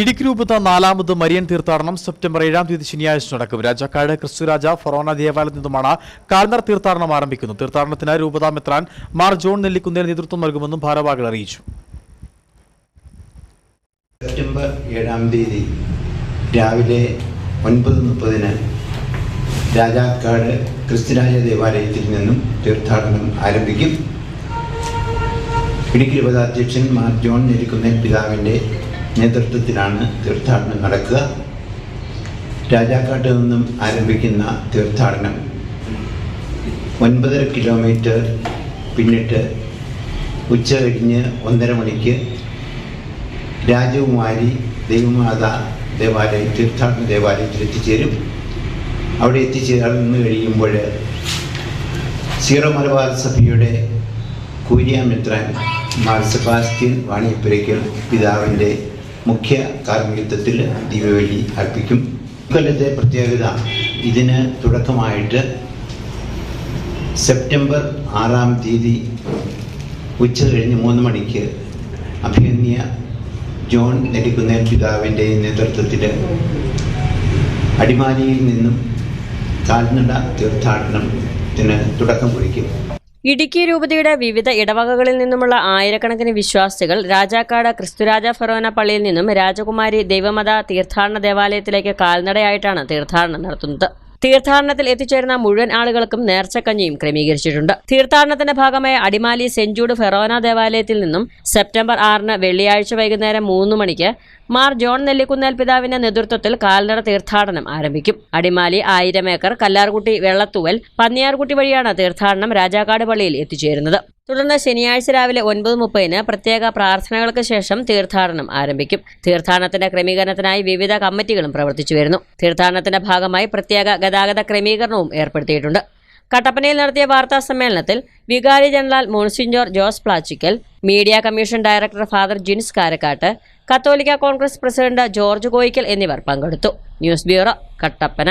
ഇടുക്കി രൂപത നാലാമത് മരിയൻ തീർത്ഥാടനം സെപ്റ്റംബർ ഏഴാം തീയതി ശനിയാഴ്ച നടക്കും. രാജാക്കാട് ക്രിസ്തുരാജ ഫൊറോന ദേവാലയത്തിൽ നിന്നുമാണ് കാൽനർ തീർത്ഥാടനം ആരംഭിക്കുന്നത്. തീർത്ഥാടനത്തിന് രൂപതാ മെത്രാൻ മാർ ജോൺ നെല്ലിക്കുന്നേൽ നേതൃത്വം നൽകുമെന്നും ഭാരവാഹികൾ അറിയിച്ചു. സെപ്റ്റംബർ ഏഴാം തീയതി രാവിലെ ഒൻപത് മുപ്പതിന് രാജാക്കാട് ക്രിസ്തുരാജ ദേവാലയത്തിൽ നിന്നും തീർത്ഥാടനം ആരംഭിക്കും. ഇടുക്കി രൂപതാധ്യക്ഷൻ മാർ ജോൺ നെല്ലിക്കുന്നേൽ പിതാവിന്റെ നേതൃത്വത്തിലാണ് തീർത്ഥാടനം നടക്കുക. രാജാക്കാട്ട് നിന്നും ആരംഭിക്കുന്ന തീർത്ഥാടനം ഒൻപതര കിലോമീറ്റർ പിന്നിട്ട് ഉച്ച കഴിഞ്ഞ് ഒന്നര മണിക്ക് രാജകുമാരി ദൈവമാത ദേവാലയം തീർത്ഥാടന ദേവാലയത്തിൽ എത്തിച്ചേരും. അവിടെ എത്തിച്ചേർന്ന് കഴിയുമ്പോൾ സീറോ മലബാർ സഭയുടെ കൂര്യാമിത്രൻ മാർ സെബാസ്റ്റ്യൻ വാണിയപ്പുരയ്ക്കൽ പിതാവിന്റെ മുഖ്യ കാർമ്മികത്വത്തിൽ ദീപാവലി അർപ്പിക്കും. ഇക്കൊല്ലത്തെ പ്രത്യേകത ഇതിന് തുടക്കമായിട്ട് സെപ്റ്റംബർ ആറാം തീയതി ഉച്ച കഴിഞ്ഞ് മൂന്ന് മണിക്ക് അഭിനന്യ ജോൺ നെടിക്കുന്നേൽ പിതാവിന്റെ നേതൃത്വത്തിൽ അടിമാലിയിൽ നിന്നും കാൽനട തീർത്ഥാടനത്തിന് തുടക്കം കുറിക്കും. ഇടുക്കി രൂപതയുടെ വിവിധ ഇടവകകളിൽ നിന്നുമുള്ള ആയിരക്കണക്കിന് വിശ്വാസികൾ രാജാക്കാട് ക്രിസ്തുരാജ ഫെറോന പള്ളിയിൽ നിന്നും രാജകുമാരി ദൈവമത തീർത്ഥാടന ദേവാലയത്തിലേക്ക് കാൽനടയായിട്ടാണ് തീർത്ഥാടനം നടത്തുന്നത്. തീർത്ഥാടനത്തിൽ എത്തിച്ചേരുന്ന മുഴുവൻ ആളുകൾക്കും നേർച്ചക്കഞ്ഞിയും ക്രമീകരിച്ചിട്ടുണ്ട്. തീർത്ഥാടനത്തിന്റെ ഭാഗമായ അടിമാലി സെഞ്ചൂട് ഫെറോന ദേവാലയത്തിൽ നിന്നും സെപ്റ്റംബർ ആറിന് വെള്ളിയാഴ്ച വൈകുന്നേരം മൂന്ന് മണിക്ക് മാർ ജോൺ നെല്ലിക്കുന്നേൽ പിതാവിന്റെ നേതൃത്വത്തിൽ കാൽനട തീർത്ഥാടനം ആരംഭിക്കും. അടിമാലി ആയിരം ഏക്കർ കല്ലാർകുട്ടി വെള്ളത്തൂവൽ പന്നിയാർകുട്ടി വഴിയാണ് തീർത്ഥാടനം രാജാക്കാട് പള്ളിയിൽ എത്തിച്ചേരുന്നത്. തുടർന്ന് ശനിയാഴ്ച രാവിലെ ഒൻപത് മുപ്പതിന് പ്രത്യേക പ്രാർത്ഥനകൾക്ക് ശേഷം തീർത്ഥാടനം ആരംഭിക്കും. തീർത്ഥാടനത്തിന്റെ ക്രമീകരണത്തിനായി വിവിധ കമ്മിറ്റികളും പ്രവർത്തിച്ചു വരുന്നു. തീർത്ഥാടനത്തിന്റെ ഭാഗമായി പ്രത്യേക ഗതാഗത ക്രമീകരണവും ഏർപ്പെടുത്തിയിട്ടുണ്ട്. കട്ടപ്പനയിൽ നടത്തിയ വാർത്താ സമ്മേളനത്തിൽ വികാരി general monsignor Jose Plachikkal media commission director father Jins Karakkattu Catholic Congress president George Koyickal എന്നിവർ പങ്കെടുത്തു. News bureau Kattappana.